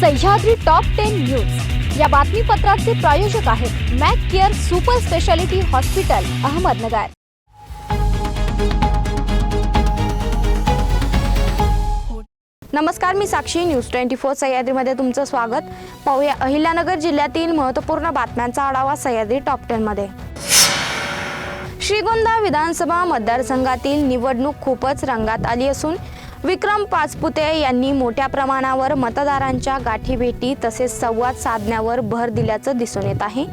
Sahyadri top ten news या बातमीपत्राचे प्रायोजक आहेत Mac care super speciality hospital Ahmednagar. नमस्कार मी साक्षी. न्यूज ट्वेंटी फोर सह्याद्रीमध्ये तुमचं स्वागत. पाहूया अहिल्यानगर जिल्ह्यातील महत्त्वपूर्ण बातम्यांचा आढावा सह्याद्री टॉप टेनमध्ये श्रीगोंदा विधानसभा मतदारसंघातील निवडणूक खूपच रंगात आली असून विक्रम पाचपुते यांनी मोठ्या प्रमाणावर मतदारांच्या गाठीभेटी तसेच संवाद साधण्यावर भर दिल्याचं दिसून येत आहे.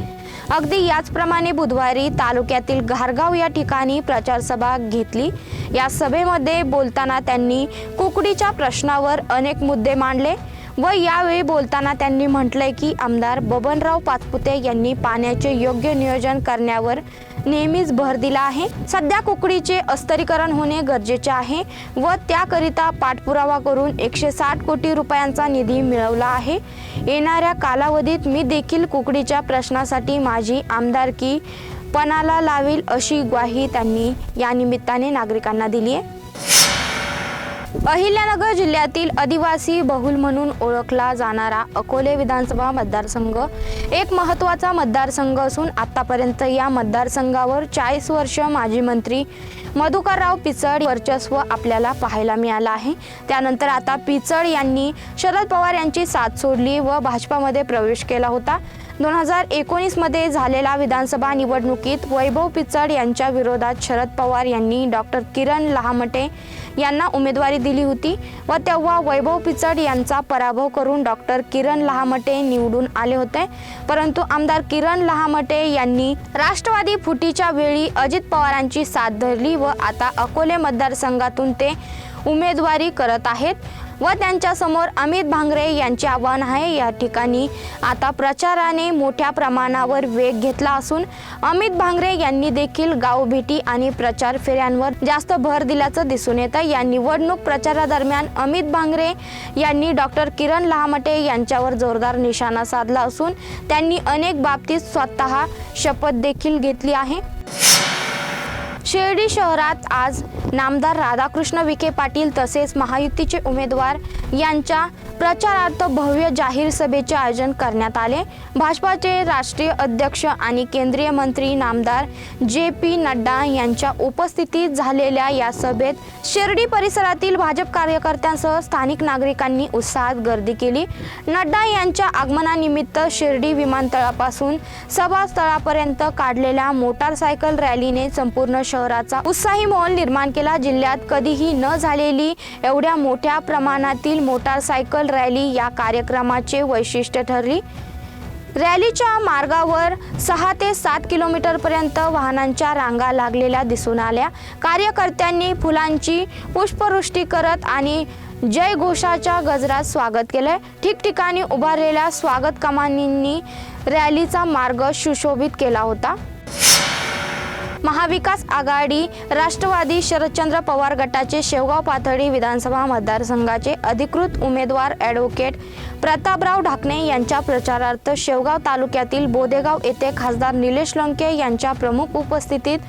अगदी याचप्रमाणे बुधवारी तालुक्यातील घारगाव या ठिकाणी प्रचारसभा घेतली. या सभेमध्ये बोलताना त्यांनी कुकडीच्या प्रश्नावर अनेक मुद्दे मांडले व यावेळी बोलताना त्यांनी म्हटलंय की आमदार बबनराव पाचपुते यांनी पाण्याचे योग्य नियोजन करण्यावर नेहमीच भर दिला आहे. सध्या कुकडीचे अस्तरीकरण होणे गरजेचे आहे व त्याकरिता पाठपुरावा करून एकशे साठ कोटी रुपयांचा निधी मिळवला आहे. येणाऱ्या कालावधीत मी देखील कुकडीच्या प्रश्नासाठी माझी आमदारकी पणाला लावेल अशी ग्वाही त्यांनी या निमित्ताने नागरिकांना दिली आहे. अहिल्यानगर जिल्ह्यातील आदिवासी बहुल म्हणून ओळखला जाणारा अकोले विधानसभा मतदारसंघ एक महत्त्वाचा मतदारसंघ असून आतापर्यंत या मतदारसंघावर चाळीस वर्ष माजी मंत्री मधुकरराव पिचड वर्चस्व आपल्याला पाहायला मिळालं आहे. त्यानंतर आता पिचड यांनी शरद पवार यांची साथ सोडली व भाजपामध्ये प्रवेश केला होता. दोन हजार एकोणीसमध्ये झालेल्या विधानसभा निवडणुकीत वैभव पिचड यांच्या विरोधात शरद पवार यांनी डॉक्टर किरण लहामटे यांना उमेदवारी दिली होती व तेव्हा वैभव पिचड यांचा पराभव करून डॉक्टर किरण लहामटे निवडून आले होते. परंतु आमदार किरण लहामटे यांनी राष्ट्रवादी फुटीच्या वेळी अजित पवारांची साथ धरली व आता अकोले मतदारसंघातून ते उमेदवारी करत आहेत. व त्यांच्यासमोर अमित भांगरे यांचे आव्हान आहे. या ठिकाणी आता प्रचाराने मोठ्या प्रमाणावर वेग घेतला असून अमित भांगरे यांनी देखील गावभेटी आणि प्रचार फेऱ्यांवर जास्त भर दिल्याचं दिसून येतं. या निवडणूक प्रचारादरम्यान अमित भांगरे यांनी डॉक्टर किरण लहामटे यांच्यावर जोरदार निशाणा साधला असून त्यांनी अनेक बाबतीत स्वतः शपथ देखील घेतली आहे. शिर्डी शहरात आज नामदार राधाकृष्ण विखे पाटील तसेच महायुतीचे उमेदवार यांच्या प्रचारार्थ भव्य जाहीर सभेचे आयोजन करण्यात आले. भाजपाचे राष्ट्रीय अध्यक्ष आणि केंद्रीय मंत्री नामदार जे पी नड्डा यांच्या उपस्थितीत झालेल्या या सभेत शिर्डी परिसरातील भाजप कार्यकर्त्यांसह स्थानिक नागरिकांनी उत्साहात गर्दी केली. नड्डा यांच्या आगमनानिमित्त शिर्डी विमानतळापासून सभास्थळापर्यंत काढलेल्या मोटारसायकल रॅलीने संपूर्ण शहराचा उत्साही माहोल निर्माण केला. जिल्ह्यात कधीही न झालेली एवढ्या मोठ्या प्रमाणातील मोटारसायकल रॅली या कार्यक्रमाचे वैशिष्ट्य ठरली. रॅलीच्या मार्गावर सहा ते सात किलोमीटरपर्यंत वाहनांच्या रांगा लागलेल्या दिसून आल्या. कार्यकर्त्यांनी फुलांची पुष्पवृष्टी करत आणि जय घोषाच्या गजरात स्वागत केले ठिकठिकाणी उभारलेल्या स्वागत कमानींनी रॅलीचा मार्ग सुशोभित केला होता. महाविकास आघाडी राष्ट्रवादी शरदचंद्र पवार गटाचे शेवगाव पाथर्डी विधानसभा मतदारसंघाचे अधिकृत उमेदवार ॲडव्होकेट प्रतापराव ढाकणे यांच्या प्रचारार्थ शेवगाव तालुक्यातील बोदेगाव येथे खासदार निलेश लंके यांच्या प्रमुख उपस्थितीत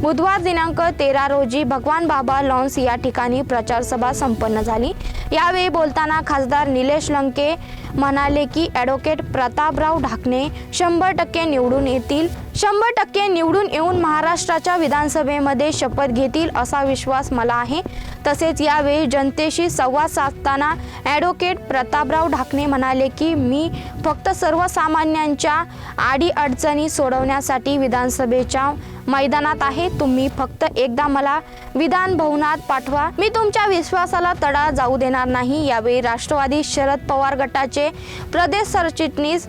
बुधवार दिनांक तेरा रोजी भगवान बाबा लॉन्स या ठिकाणी प्रचारसभा संपन्न झाली. यावेळी बोलताना खासदार निलेश लंके म्हणाले की ॲडव्होकेट प्रतापराव ढाकणे शंभर टक्के निवडून येतील शंभर टक्के निवडून येऊन महाराष्ट्राच्या विधानसभेमध्ये शपथ घेतील असा विश्वास मला आहे. तसेच यावेळी जनतेशी संवाद साधताना ॲडव्होकेट प्रतापराव ढाकणे म्हणाले की मी फक्त सर्वसामान्यांच्या आडीअडचणी सोडवण्यासाठी विधानसभेच्या मैदानात आहे. तुम्ही फक्त एकदा मला विधान भवनात पाठवा. मी तुमच्या विश्वासाला तडा जाऊ देणार नाही. यावेळी राष्ट्रवादी शरद पवार गटाचे प्रदेश सरचिटणीस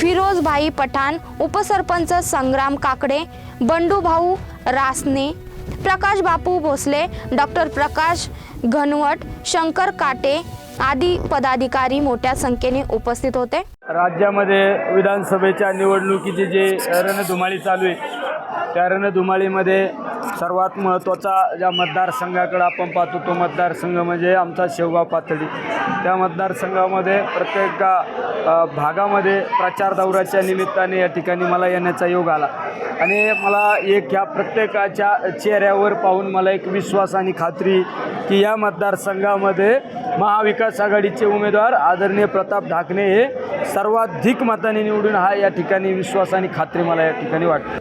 फिरोजभाई पठाण उपसरपंच संग्राम काकडे बंडूभाऊ रासने प्रकाश बापू भोसले डॉक्टर प्रकाश घनवट शंकर काटे आदी पदाधिकारी मोठ्या संख्येने उपस्थित होते. राज्यामध्ये विधानसभेच्या निवडणुकीची जे रणधुमाळी चालू आहे त्या रणधुमाळीमध्ये सर्वात महत्त्वाचा ज्या मतदारसंघाकडे आपण पाहतो तो मतदारसंघ म्हणजे आमचा शेवगाव पातळी त्या मतदारसंघामध्ये प्रत्येक भागामध्ये प्रचार दौऱ्याच्या निमित्ताने या ठिकाणी मला येण्याचा योग आला. आणि मला एक ह्या प्रत्येकाच्या चेहऱ्यावर पाहून मला एक विश्वास आणि खात्री की या मतदारसंघामध्ये महाविकास आघाडीचे उमेदवार आदरणीय प्रताप ढाकणे हे सर्वाधिक मताने निवडून हा या ठिकाणी विश्वास आणि खात्री मला या ठिकाणी वाटते.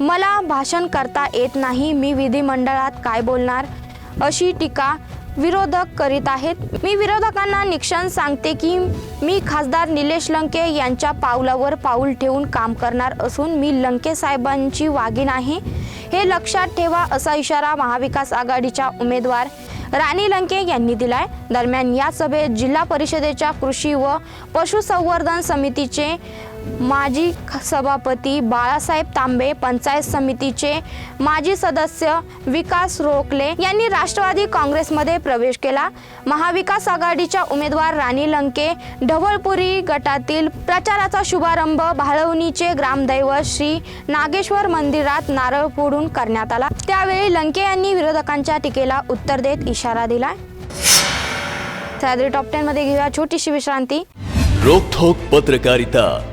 मला भाषण करता येत नाही. मी विधिमंडळात काय बोलणार? अशी टीका विरोधक करीत आहेत. मी विरोधकांना निक्षण सांगते की मी खासदार निलेश लंके यांच्या पावलावर पाऊल ठेवून काम करणार असून मी लंके साहेबांची वाघीण आहे हे लक्षात ठेवा असा इशारा महाविकास आघाडीच्या उमेदवार राणी लंके यांनी दिलाय. दरम्यान या सभेत जिल्हा परिषदेच्या कृषी व पशुसंवर्धन समितीचे माजी ख- सभापती बाळासाहेब तांबे पंचायत समितीचे माजी सदस्य विकास रोकले यांनी राष्ट्रवादी काँग्रेसमध्ये प्रवेश केला. महाविकास आघाडीच्या उमेदवार राणी लंके ढवळपुरी गटातील प्रचाराचा शुभारंभ भाळवणीचे ग्रामदैवत श्री नागेश्वर मंदिरात नारळ फोडून करण्यात आला. त्यावेळी लंके यांनी विरोधकांच्या टीकेला उत्तर देत इशारा दिला. सह्याद्री टॉप टेन मध्ये घेऊया छोटीशी विश्रांती. रोखोक पत्रकारिता.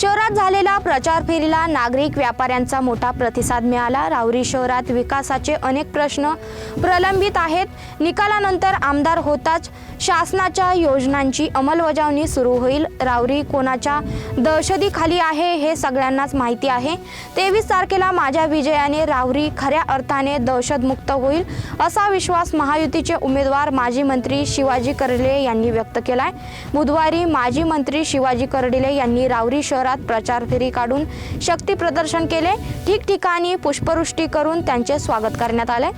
शहरात झालेल्या प्रचार फेरीला नागरिक व्यापाऱ्यांचा मोठा प्रतिसाद मिळाला. राहुरी शहरात विकासाचे अनेक प्रश्न प्रलंबित आहेत. निकालानंतर आमदार होताच शासनाच्या योजनांची अंमलबजावणी सुरू होईल. राहुरी कोणाच्या दहशतीखाली आहे हे सगळ्यांनाच माहिती आहे. तेवीस तारखेला माझ्या विजयाने राहुरी खऱ्या अर्थाने दहशतमुक्त होईल असा विश्वास महायुतीचे उमेदवार माजी मंत्री शिवाजी कर्डिले यांनी व्यक्त केलाय. बुधवारी माजी मंत्री शिवाजी कर्डिले यांनी राहुरी शहरात शहरात प्रचार फेरी काढून शक्ती प्रदर्शन केले. ठिकठिकाणी पुष्पवृष्टी करून त्यांचे स्वागत करण्यात आले.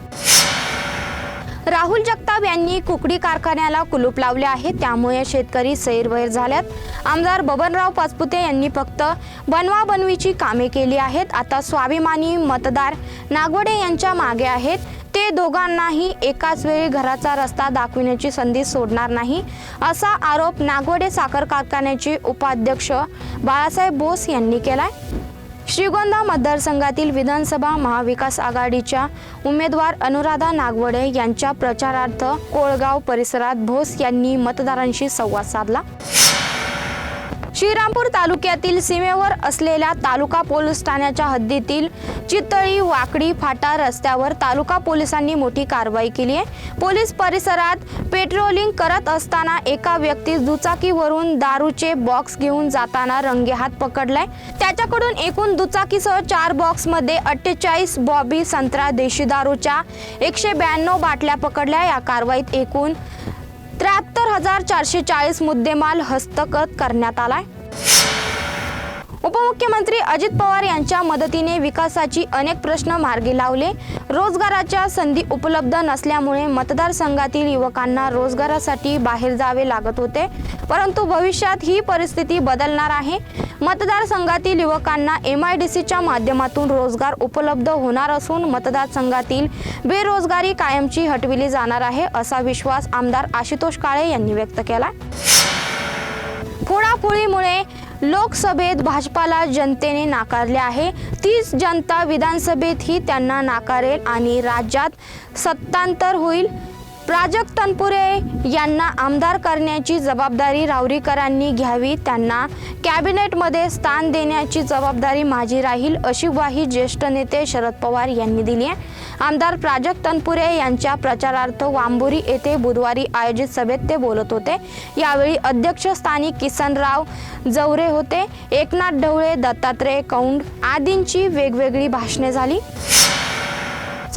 राहुल जगताप यांनी कुकडी कारखान्याला कुलूप लावले आहे. त्यामुळे शेतकरी सैरवैर झाल्यात. आमदार बबनराव पाचपुते यांनी फक्त बनवा बनवीची कामे केली आहेत. आता स्वाभिमानी मतदार नागवडे यांच्या मागे आहेत. ते दोघांनाही एकाच वेळी घराचा रस्ता दाखविण्याची संधी सोडणार नाही असा आरोप नागवडे साखर कारखान्याचे उपाध्यक्ष बाळासाहेब बोस यांनी केलाय. श्रीगोंदा मतदारसंघातील विधानसभा महाविकास आघाडीच्या उमेदवार अनुराधा नागवडे यांच्या प्रचारार्थ कोळगाव परिसरात भोस यांनी मतदारांशी संवाद साधला. श्रीरामपूर तालुक्यातील सीमेवर असलेल्या तालुका पोलीस ठाण्याच्या हद्दीतील चितळी वाकडी फाटा रस्त्यावर तालुका पोलिसांनी मोठी कारवाई केली आहे. पोलीस परिसरात पेट्रोलिंग करत असताना एका व्यक्तीस दुचाकीवरून दारूचे बॉक्स घेऊन जाताना रंगेहात पकडलाय. त्याच्याकडून एकूण दुचाकीसह चार बॉक्समध्ये अठ्ठेचाळीस बॉबी संत्रा देशी दारूच्या एकशे ब्याण्णव बाटल्या पकडल्या. या कारवाईत एकूण त्र्याहत्तर हजार चारशे चाळीस मुद्देमाल हस्तगत करण्यात आलाय. उपमुख्यमंत्री अजित पवार यांच्या मदतीने विकासाची अनेक प्रश्न मार्गी लावले. रोजगाराच्या संधी उपलब्ध नसल्यामुळे मतदारसंघातील युवकांना रोजगारासाठी बाहेर जावे लागत होते. परंतु भविष्यात ही परिस्थिती बदलणार आहे. मतदारसंघातील युवकांना एम आय डी सीच्या माध्यमातून रोजगार उपलब्ध होणार असून मतदारसंघातील बेरोजगारी कायमची हटविली जाणार आहे असा विश्वास आमदार आशुतोष काळे यांनी व्यक्त केला फोडाफोडीमुळे लोकसभेत भाजपाला जनतेने नाकारले आहे. तीच जनता विधानसभेतही त्यांना नाकारेल आणि राज्यात सत्तांतर होईल. प्राजक्त तनपुरे यांना आमदार करण्याची जबाबदारी रावरीकरांनी घ्यावी त्यांना कॅबिनेटमध्ये स्थान देण्याची जबाबदारी माझी राहील अशी ग्वाही ज्येष्ठ नेते शरद पवार यांनी दिली आहे. आमदार प्राजक्त तनपुरे यांच्या प्रचारार्थ वांबुरी येथे बुधवारी आयोजित सभेत ते बोलत होते. यावेळी अध्यक्षस्थानी किसनराव जवरे होते. एकनाथ ढवळे दत्तात्रय कौंड आदींची वेगवेगळी भाषणे झाली.